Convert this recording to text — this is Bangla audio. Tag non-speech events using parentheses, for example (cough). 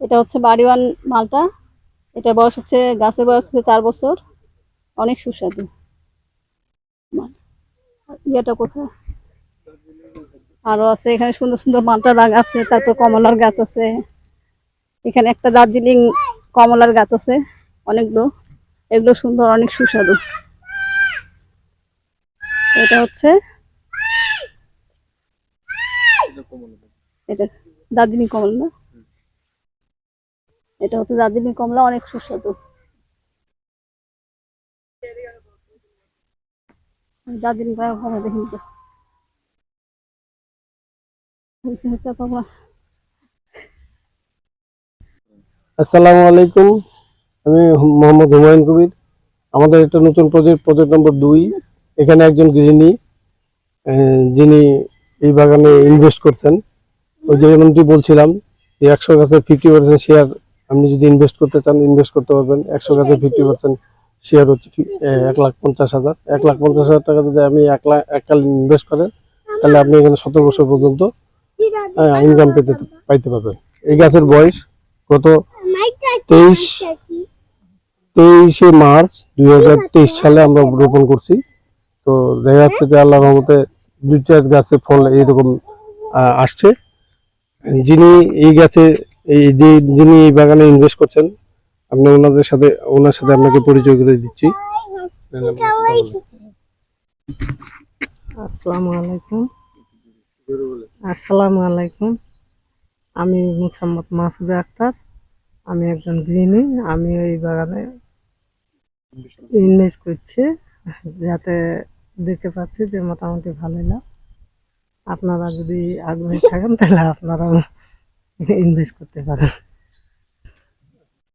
এটা হচ্ছে বাড়িওয়ান মালটা। এটা বয়স হচ্ছে, গাছের বয়স হচ্ছে চার বছর। অনেক সুস্বাদু। ইয়েটা কোথায়? আরও আছে, এখানে সুন্দর সুন্দর মালটা গাছ আছে, তারপর কমলার গাছ আছে। এখানে একটা দার্জিলিং কমলার গাছ আছে, অনেকগুলো। এগুলো সুন্দর, অনেক সুস্বাদু। এটা হচ্ছে এটা দার্জিলিং কমলা। এটা হচ্ছে দার্জিলিং কমলা, অনেক সুস্বাদু। দার্জিলিং কমলা তো আসসালামু আলাইকুম। আমি মোহাম্মদ হুমায়ুন কবির। আমাদের একটা নতুন প্রজেক্ট প্রজেক্ট নম্বর দুই। এখানে একজন গৃহিণী যিনি এই বাগানে ইনভেস্ট করছেন। ওই যেমনটি বলছিলাম যে একশো গাছের ফিফটি পার্সেন্ট শেয়ার আপনি যদি ইনভেস্ট করতে চান ইনভেস্ট করতে পারবেন। একশো গাছের ফিফটি পার্সেন্ট শেয়ার হচ্ছে এক লাখ পঞ্চাশ হাজার। এক লাখ পঞ্চাশ হাজার টাকা যদি আপনি এক লাখ এককাল ইনভেস্ট করেন, তাহলে আপনি এখানে সতেরো বছর পর্যন্ত ইনকাম পেতে পাইতে পারবেন। এই গাছের বয়স গত তেইশ তেইশে মার্চ দুই হাজার তেইশ সালে আমরা রোপণ করছি। তো দেখা যাচ্ছে যে আল্লাহ রহমতে দুইটা গাছে ফল এইরকম আসছে। যিনি এই গাছে এই যে যিনি এই বাগানে ইনভেস্ট করছেন, আপনি ওনাদের সাথে, ওনার সাথে আপনাকে পরিচয় করে দিচ্ছি। আসসালামু আলাইকুম। আসসালামু আলাইকুম। আমি মুসাম্মদ মাহফুজা আক্তার। আমি একজন গৃহিণী। আমি এই বাগানে ইনভেস্ট করছি, যাতে দেখতে পাচ্ছি যে মোটামুটি ভালোই লাভ আপনারা যদি আগ্রহী থাকেন, তাহলে আপনারা (laughs) ইনভেস্ট করতে পারেন